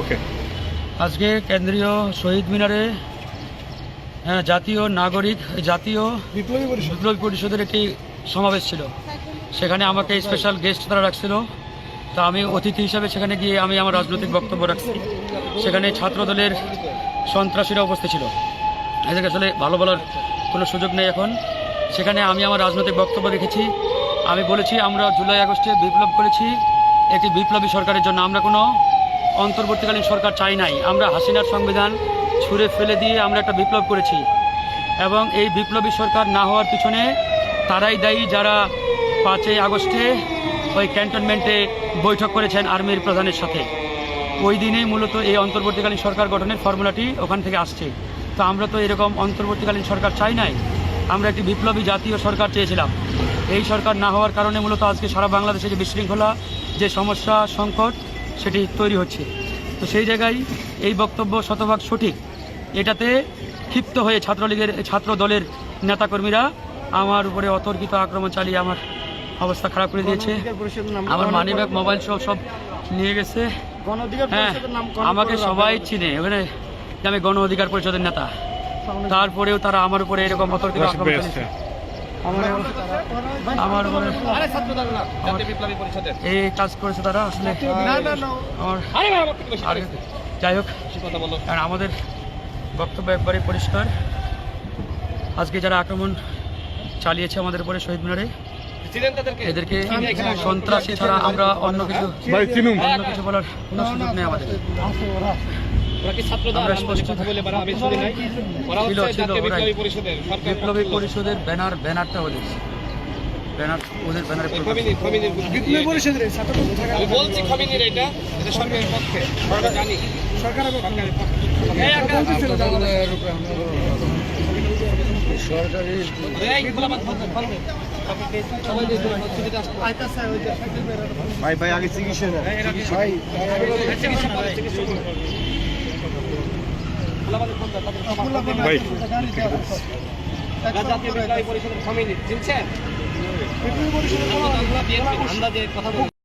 ওকে আজকে কেন্দ্রীয় শহীদ মিনারে হ্যাঁ, জাতীয় নাগরিক জাতীয় বিপ্লবী পরিষদ। বিপ্লবী পরিষদের একটি সমাবেশ ছিল। সেখানে আমাকে স্পেশাল গেস্ট তারা রাখছিল। তা আমি অতিথি হিসাবে সেখানে গিয়ে আমি আমার রাজনৈতিক বক্তব্য রাখছি। সেখানে ছাত্রদলের সন্ত্রাসীরা উপস্থিত ছিল। এদেরকে আসলে ভালো বলার কোনো সুযোগ নেই এখন। সেখানে আমি আমার রাজনৈতিক বক্তব্য রেখেছি। আমি বলেছি আমরা জুলাই আগস্টে বিপ্লব করেছি। একটি বিপ্লবী সরকারের জন্য আমরা কোনো অন্তর্বর্তীকালীন সরকার চাই নাই। আমরা হাসিনার সংবিধান ছুঁড়ে ফেলে দিয়ে আমরা একটা বিপ্লব করেছি। এবং এই বিপ্লবী সরকার না হওয়ার পিছনে তারাই দায়ী যারা পাঁচই আগস্টে ওই ক্যান্টনমেন্টে বৈঠক করেছেন আর্মির প্রধানের সাথে। ওই দিনেই মূলত এই অন্তর্বর্তীকালীন সরকার গঠনের ফর্মুলাটি ওখান থেকে আসছে। তো আমরা তো এরকম অন্তর্বর্তীকালীন সরকার চাই নাই। আমরা একটি বিপ্লবী জাতীয় সরকার চেয়েছিলাম। এই সরকার না হওয়ার কারণে মূলত আজকে সারা বাংলাদেশে যে বিশৃঙ্খলা, যে সমস্যা, সংকট সেটি তৈরি হচ্ছে। তো সেই জায়গায় এই বক্তব্য শতভাগ সঠিক। এটাতে ক্ষিপ্ত হয়ে ছাত্রলীগের ছাত্র দলের নেতাকর্মীরা আমার উপরে অতর্কিত আক্রমণ চালিয়ে আমার অবস্থা খারাপ করে দিয়েছে। আমার মানি ব্যাগ মোবাইল সব সব নিয়ে গেছে। হ্যাঁ আমাকে সবাই চিনে। এবারে যে আমি গণ অধিকার পরিষদের নেতা তারপরেও তারা আমার উপরে এরকম অতর্কিত আক্রমণ চালিয়েছে। আমার- আমার এই কাজ করেছে তারা আসলে আমার যাই হোক কারণ আমাদের বক্তব্য একবারে পরিষ্কার। আজকে যারা আক্রমণ চালিয়েছে আমাদের উপরে শহীদ মিনারে এদেরকে সন্ত্রাসী ছাড়া আমরা অন্য কিছু অন্য কিছু বলার কোনো সুযোগ নেই আমাদের। বিপ্লবী পরিষদের ব্যানার ব্যানারটা ওদের। ব্যানার ওদের ব্যানারে বিপ্লবী পরিষদের আমি বলছি খমিনির এটা এটা সরকারের পক্ষে। সরকার জানি। সরকারের সরকারের পক্ষে এই একটা- এই গোলাবাদ বন্ধ, বন্ধ। সবাই যে ছুটিতে আসতো। ভাই ভাই আগে চিকিৎসা না ভাই ভাই জাতীয় পরিষদের খমিনি চিনছেন? দিয়ে কথা